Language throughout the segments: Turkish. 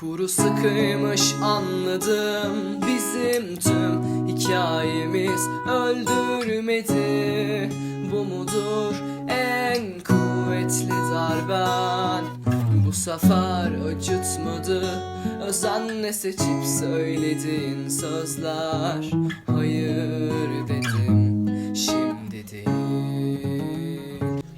Kuru sıkıymış anladım. Bizim tüm hikayemiz öldürmedi. Bu mudur en kuvvetli darben? Bu sefer acıtmadı. Özenle seçip söylediğin sözler. Hayır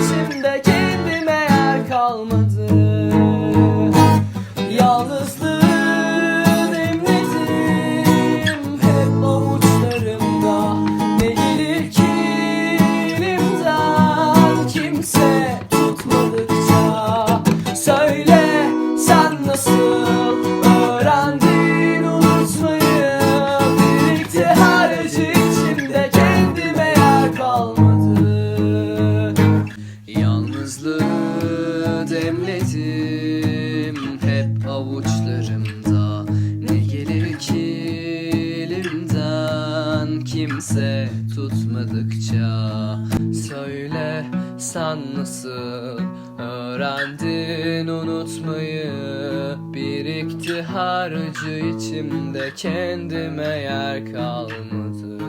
içimde kendime yer kalmadı. Yalnızlığı kimse tutmadıkça. Söyle sen nasıl öğrendin? Unutmayı Birikti harcı içimde. Kendime yer kalmadı